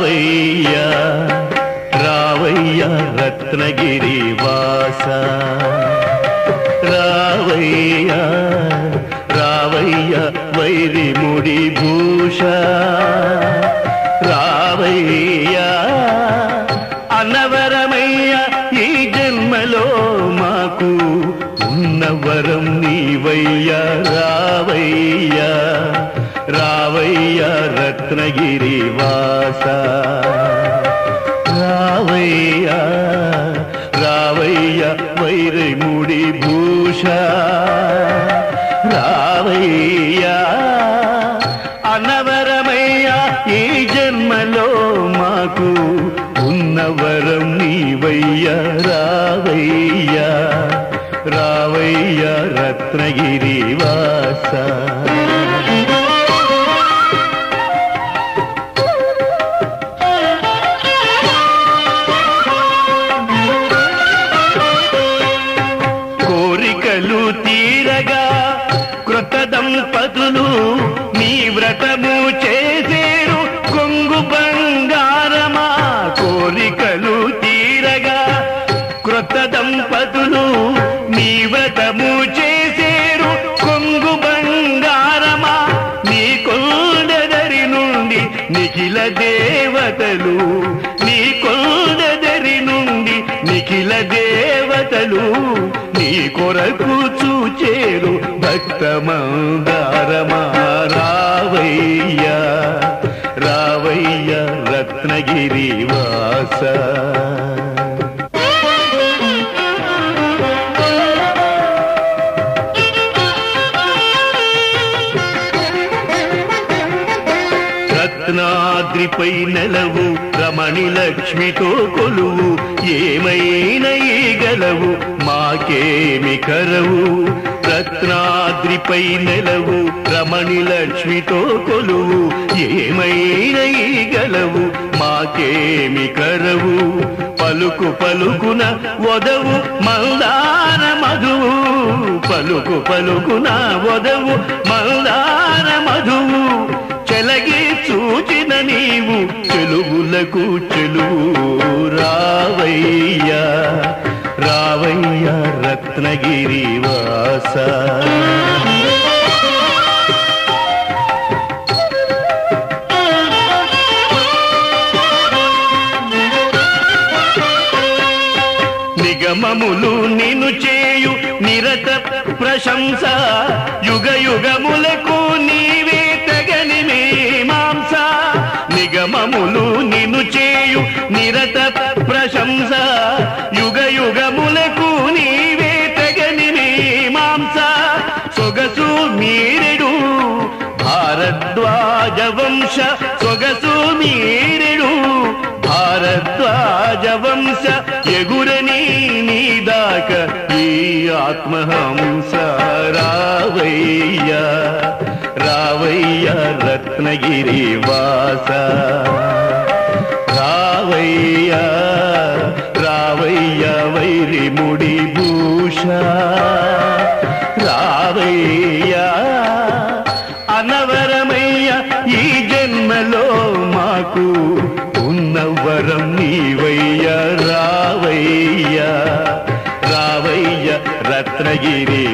రావయ్యా రావయ్యా రత్నగిరి వాస. రావయ్యా రావయ్యా వైరి ముడి భూష. రావయ్యా అన్నవరమయ్య ఈ జన్మలో మాకు ఉన్నవరం నీవయ్యా. రావయ్యా రావయ్యా రత్నగిరి వైరముడి భూష రావయ్య అనవరమయ్య ఈ జన్మలో మాకు ఉన్నవరం నీవయ్య రావయ్య రావయ్య రత్నగిరి వాస నీ వ్రతము చేసేరు కొంగు బంగారమా? కోరికలు తీరగా క్రొత్త దంపతులు నీ వ్రతము చేసేరు కొంగు బంగారమా? నీ కొండదరి నుండి నిఖిల దేవతలు నీ కొండ నుండి నిఖిల దేవతలు నీ కొరకు చూచేరు భక్త మందారమా రావయ్య రావయ్య రత్నగిరి వాస. రత్నాద్రిపై నెలవు రమణి లక్ష్మితో కొలువు ఏమైనా గలవు మాకేమి కరవు. రత్నాద్రిపై నెలవు రమణి లక్ష్మితో కొలువు ఏమైనా గలవు మాకేమి కరవు. పలుకు పలుకున వదవు మందార మధువు. పలుకు పలుకున వదవు మందార మధువు. నీవు చెలువులకు చెలువు రావయ్యా. రావయ్యా రత్నగిరి వాస. నిగమములు నిను చేయు నిరత ప్రశంస. యుగ యుగములకు నీవే నిరత ప్రశంస. యుగ యుగములకు నీవే తగని మీమాంస సొగసు మీరెడు భారద్వాజ వంశ సొగసు మీరెడు భారద్వాజ వంశ ఎగురని నీదాక ఈ ఆత్మహంస. రావయ్య రావయ్య రత్నగిరి వాస. రావయ్య రావయ్య వైరి ముడి భూష. రావయ్య అనవరమయ్య ఈ జన్మలో మాకు ఉన్నవరం నీవయ్య రావయ్య. రావయ్య రత్నగిరి